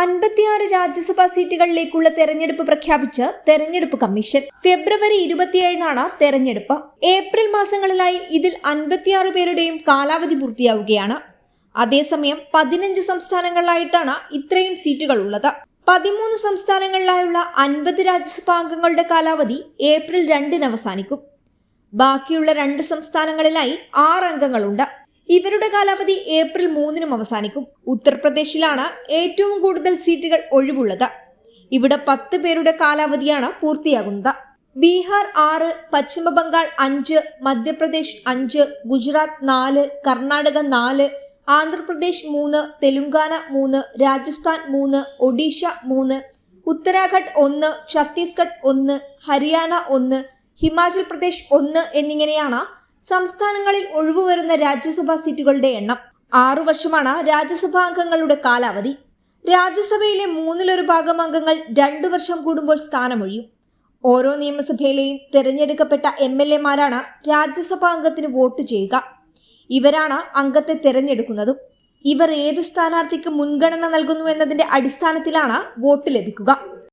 അൻപത്തിയാറ് രാജ്യസഭാ സീറ്റുകളിലേക്കുള്ള തെരഞ്ഞെടുപ്പ് പ്രഖ്യാപിച്ച് തെരഞ്ഞെടുപ്പ് കമ്മീഷൻ. ഫെബ്രുവരി ഇരുപത്തിയേഴിനാണ് തെരഞ്ഞെടുപ്പ്. ഏപ്രിൽ മാസങ്ങളിലായി ഇതിൽ അൻപത്തിയാറ് പേരുടെയും കാലാവധി പൂർത്തിയാവുകയാണ്. അതേസമയം പതിനഞ്ച് സംസ്ഥാനങ്ങളിലായിട്ടാണ് ഇത്രയും സീറ്റുകൾ ഉള്ളത് പതിമൂന്ന് സംസ്ഥാനങ്ങളിലായുള്ള അൻപത് രാജ്യസഭാ അംഗങ്ങളുടെ കാലാവധി ഏപ്രിൽ രണ്ടിന് അവസാനിക്കും. ബാക്കിയുള്ള രണ്ട് സംസ്ഥാനങ്ങളിലായി ആറ് അംഗങ്ങളുണ്ട്. ഇവരുടെ കാലാവധി ഏപ്രിൽ മൂന്നിനും അവസാനിക്കും. ഉത്തർപ്രദേശിലാണ് ഏറ്റവും കൂടുതൽ സീറ്റുകൾ ഒഴിവുള്ളത്. ഇവിടെ പത്ത് പേരുടെ കാലാവധിയാണ് പൂർത്തിയാകുന്നത്. ബീഹാർ ആറ് പശ്ചിമ ബംഗാൾ അഞ്ച് മധ്യപ്രദേശ് അഞ്ച് ഗുജറാത്ത് നാല് കർണാടക നാല് ആന്ധ്രാപ്രദേശ് മൂന്ന് തെലുങ്കാന മൂന്ന് രാജസ്ഥാൻ മൂന്ന് ഒഡീഷ മൂന്ന് ഉത്തരാഖണ്ഡ് ഒന്ന് ഛത്തീസ്ഗഡ് ഒന്ന് ഹരിയാന ഒന്ന് ഹിമാചൽ പ്രദേശ് ഒന്ന് എന്നിങ്ങനെയാണ് സംസ്ഥാനങ്ങളിൽ ഒഴിവുവരുന്ന രാജ്യസഭാ സീറ്റുകളുടെ എണ്ണം ആറു വർഷമാണ് രാജ്യസഭാ അംഗങ്ങളുടെ കാലാവധി. രാജ്യസഭയിലെ മൂന്നിലൊരു ഭാഗം അംഗങ്ങൾ രണ്ടു വർഷം കൂടുമ്പോൾ സ്ഥാനമൊഴിയും. ഓരോ നിയമസഭയിലെയും തിരഞ്ഞെടുക്കപ്പെട്ട എം എൽ എമാരാണ് രാജ്യസഭാ അംഗത്തിന് വോട്ട് ചെയ്യുക. ഇവരാണ് അംഗത്തെ തിരഞ്ഞെടുക്കുന്നതും. ഇവർ ഏത് സ്ഥാനാർത്ഥിക്ക് മുൻഗണന നൽകുന്നു എന്നതിന്റെ അടിസ്ഥാനത്തിലാണ് വോട്ട് ലഭിക്കുക.